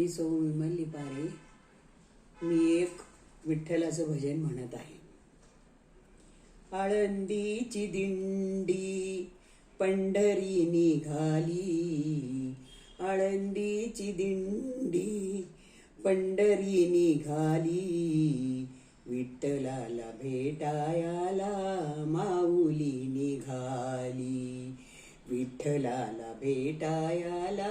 मी सौ विमल लिपारे मी एक विठ्ठलाचं भजन म्हणत आहे. आळंदीची दिंडी पंढरी निघाली आळंदीची दिंडी पंढरी निघाली विठ्ठलाला भेटायाला माऊली निघाली विठ्ठलाला भेटायाला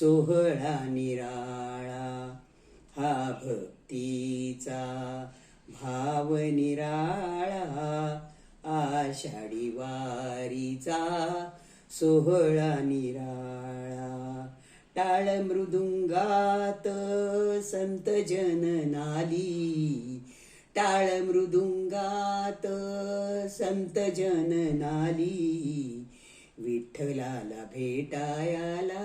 सोहळा निराळा हा भक्तीचा भाव निराळा आषाढी वारीचा सोहळा निराळा. टाळ मृदुंगात संत जन नाली टाळ मृदुंगात संत जन नाली विठ्ठलाला भेटायाला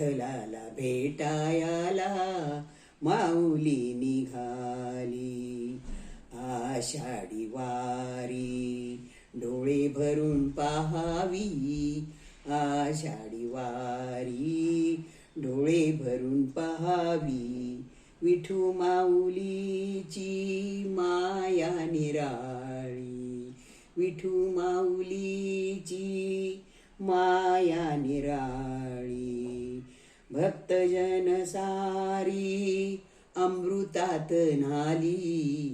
विठ्ठलाला भेटायाला माऊली निघाली. आषाढी वारी डोळे भरून पाहावी. आषाढी वारी डोळे भरून पाहावी. विठू माऊलीची माया निराळी. विठू माऊलीची माया निराळी. भक्तजन सारी अमृतात नाली।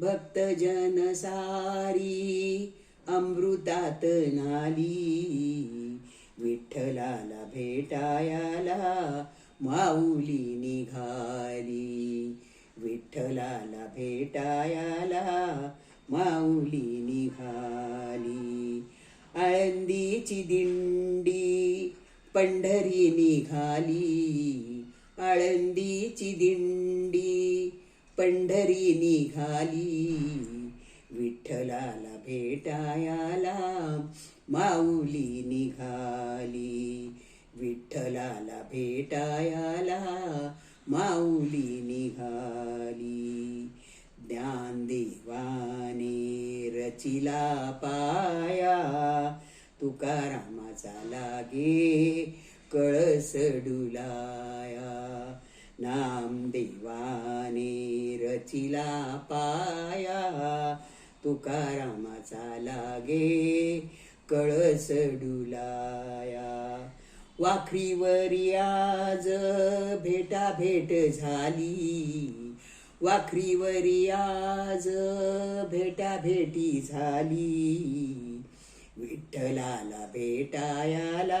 भक्तजन सारी अमृतात नाली। विठ्ठलाला भेटायाला माऊली निघाली। विठ्ठलाला भेटायाला माऊली निघाली। आळंदीची दिंडी पंढरी निघाली आळंदीची दिंडी. पंढरी निघाली विठ्ठलाला भेटायाला माऊली निघाली. विठ्ठलाला भेटायाला माऊली निघाली. ज्ञानदेवाने रचिला पाया तुकारामाचा लागे कळस डुलाया. नामदेवाने रचिला पाया. तुकारामाचा लागे कळस डुलाया. वाखरीवरी आज भेटा भेट झाली. वाखरीवरी आज भेटा भेटी झाली. विठ्ठलाला भेटायाला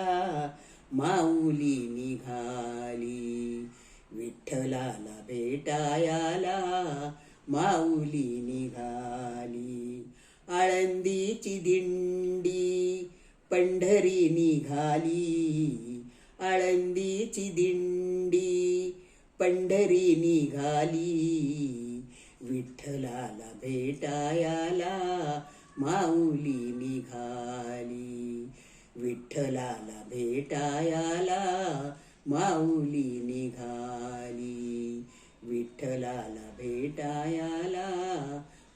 माऊली निघाली विठ्ठलाला भेटायाला माऊली निघाली आळंदीची दिंडी पंढरी निघाली आळंदीची दिंडी पंढरी निघाली विठ्ठलाला भेटायाला माऊली निघाली विठ्ठलाला भेटायाला. माऊली निघाली विठ्ठलाला भेटायाला.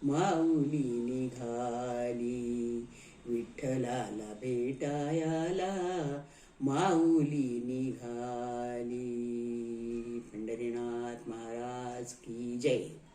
माऊली निघाली विठ्ठलाला भेटायाला. माऊली निघाली पंढरीनाथ महाराज की जय.